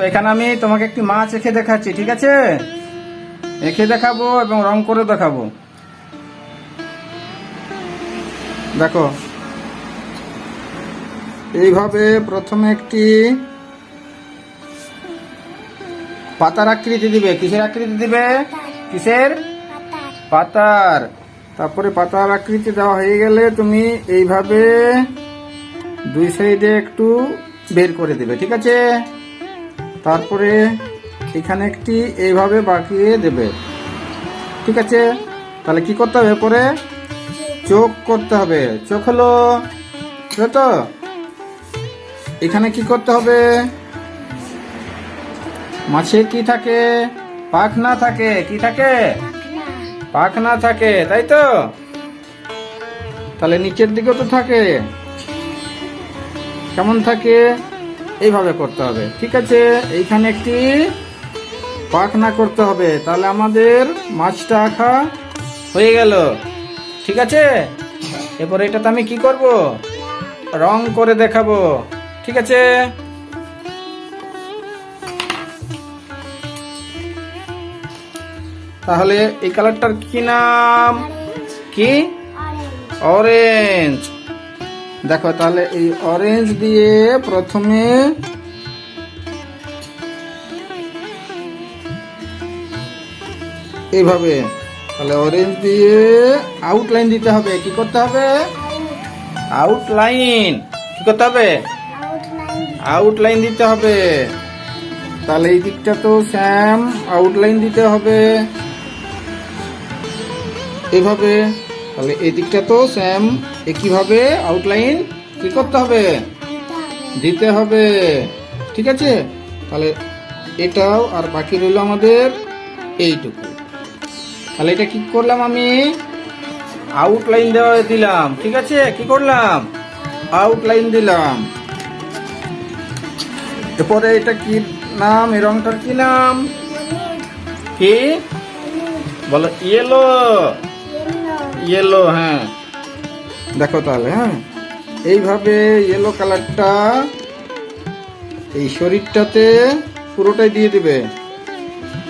তো এখানে আমি তোমাকে একটি মাছ এঁকে দেখাচ্ছি, ঠিক আছে? এঁকে দেখাবো এবং রং করে দেখাবো। দেখো। এইভাবে প্রথমে একটি পাতার আকৃতি দিবে। কিসের আকৃতি দিবে? কিসের? পাতার। তারপরে পাতার আকৃতি দেওয়া হয়ে গেলে তুমি এইভাবে দুই সাইডে একটু বের করে দিবে, ঠিক আছে? তারপরে এখানে একটি এইভাবে বাঁকিয়ে দেবে। ঠিক আছে? তাহলে কি করতে হবে? পরে চোখ করতে হবে। চোখ হলো তো এখানে কি করতে হবে? মাছে কি থাকে? পাখনা থাকে? কি থাকে? পাখনা থাকে, তাই তো? তাহলে নিচের দিকেও তো থাকে। কেমন থাকে? এইভাবে করতে হবে। ঠিক আছে? এইখানে একটি পাখনা করতে হবে। তাহলে আমাদের মাছটা আঁকা হয়ে গেল। ঠিক আছে? এরপর এটাতে আমি কি করব? রং করে দেখাবো। ঠিক আছে? তাহলে এই কালারটার কি নাম? কি? অরেঞ্জ দেখো, তাহলে এই অরেঞ্জ দিয়ে প্রথমে এইভাবে, তাহলে অরেঞ্জ দিয়ে আউটলাইন দিতে হবে, কি করতে হবে? আউটলাইন কি করতে হবে? আউটলাইন দিতে হবে। তাহলে এই দিকটা তো স্যাম আউটলাইন দিতে হবে। এইভাবে তাহলে এই দিকটা তো স্যাম একইভাবে আউটলাইন কি করতে হবে? দিতে হবে। ঠিক আছে? তাহলে এটাও আর বাকি রইল আমাদের এইটুকু। তাহলে এটা কি করলাম আমি? আউটলাইন দেওয়া দিলাম। ঠিক আছে? কি করলাম? আউটলাইন দিলাম। এরপরে এটা কি নাম? এই রংটার কি নাম? কি? বলো ইয়েলো ইয়েলো হ্যাঁ। দেখো তাহলে হ্যাঁ? এইভাবে ইয়েলো কালারটা এই শরীরটাতে পুরোটাই দিয়ে দিবে।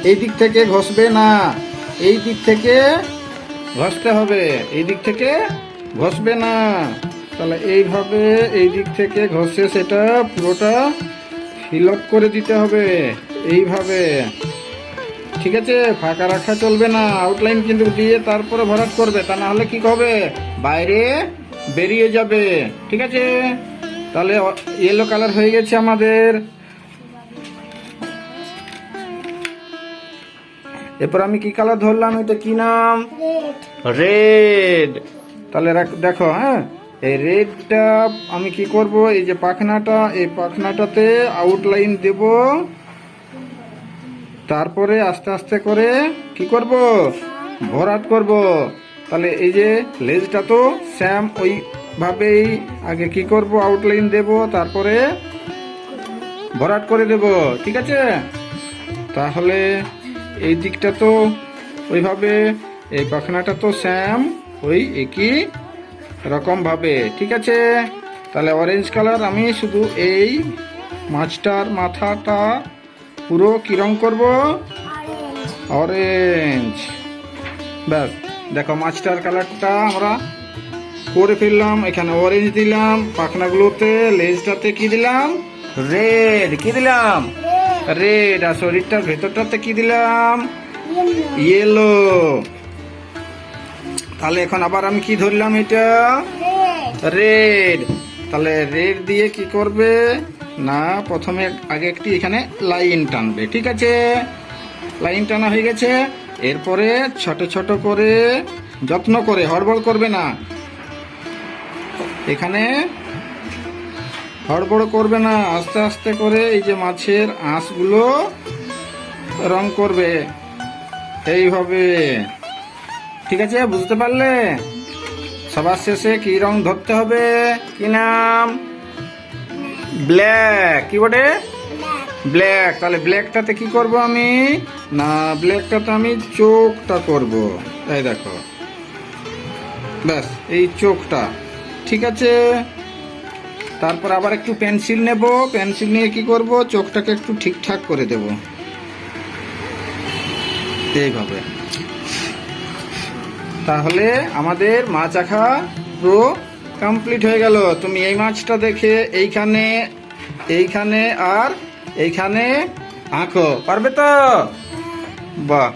এই দিক থেকে ঘষবে না, এই দিক থেকে ঘষতে হবে, এই দিক থেকে ঘষবে না। তাহলে এইভাবে এই দিক থেকে ঘষে সেটা পুরোটা ফিল আপ করে দিতে হবে, এইভাবে। ঠিক আছে ফাঁকা রাখা চলবে না। আউটলাইন কিন্তু দিয়ে তারপরে ভরাট করবে। তা না হলে কি হবে? বাইরে বেরিয়ে যাবে। ঠিক আছে? তাহলে ইয়েলো কালার হয়ে গেছে আমাদের। এরপর আমি কি কালার ধরলাম? এটা কি নাম? রেড তাহলে দেখো হ্যাঁ? এই রেডটা আমি কি করব? এই যে পাখনাটা এই পাখনাটাতে আউটলাইন দেব। তারপরে আস্তে আস্তে করে কি করব? ভরাট করব। তাহলে এই যে লেজটা তো স্যাম ওইভাবেই আগে কি করব? আউটলাইন দেব, তারপরে ভরাট করে দেব, ঠিক আছে? তাহলে এই দিকটা তো ওইভাবে, এই পাখনাটা তো স্যাম ওই একই রকম ভাবে ঠিক আছে? তাহলে অরেঞ্জ কালার আমি শুধু এই মাছটার মাথাটা পুরো কি রং করব? অরেঞ্জ ব্যাস দেখো মাছটার কালারটা আমরা করে ফেললাম এখানে অরেঞ্জ দিলাম পাখনাগুলোতে লেজটাতে কি দিলাম? রেড কি দিলাম? রেড আর শরীরটার ভেতরটাতে কি দিলাম? ইয়েলো তাহলে এখন আবার আমি কি ধরলাম এটা? রেড তাহলে রেড দিয়ে কি করবে? না, প্রথমে আগে একটি এখানে লাইন টানবে, ঠিক আছে? লাইন টানা হয়ে গেছে। এরপরে ছোট ছোট করে যত্ন করে, হড়বড় করবে না। এখানে হড়বড় করবে না, আস্তে আস্তে করে এই যে মাছের আঁশগুলো রং করবে। এইভাবে। ঠিক আছে, বুঝতে পারলে? সবার শেষে কি রং ধরতে হবে? কি নাম? ব্ল্যাক। কি বটে? ব্ল্যাক। তাহলে ব্ল্যাকটাতে কি করব আমি? না, ব্ল্যাকটাতে আমি চোখটা করব। তাই দেখো। ব্যাস, এই চোখটা। ঠিক আছে? তারপর আবার একটু পেন্সিল নেব। পেন্সিল নিয়ে কি করব? চোখটাকে একটু ঠিকঠাক করে দেব। এইভাবে। তাহলে আমাদের মাছ আঁকা পুরো কমপ্লিট হয়ে গেল। তুমি এই মাছটা দেখে এইখানে এইখানে আর এইখানে আঁকো। পারবে তো? বাহ।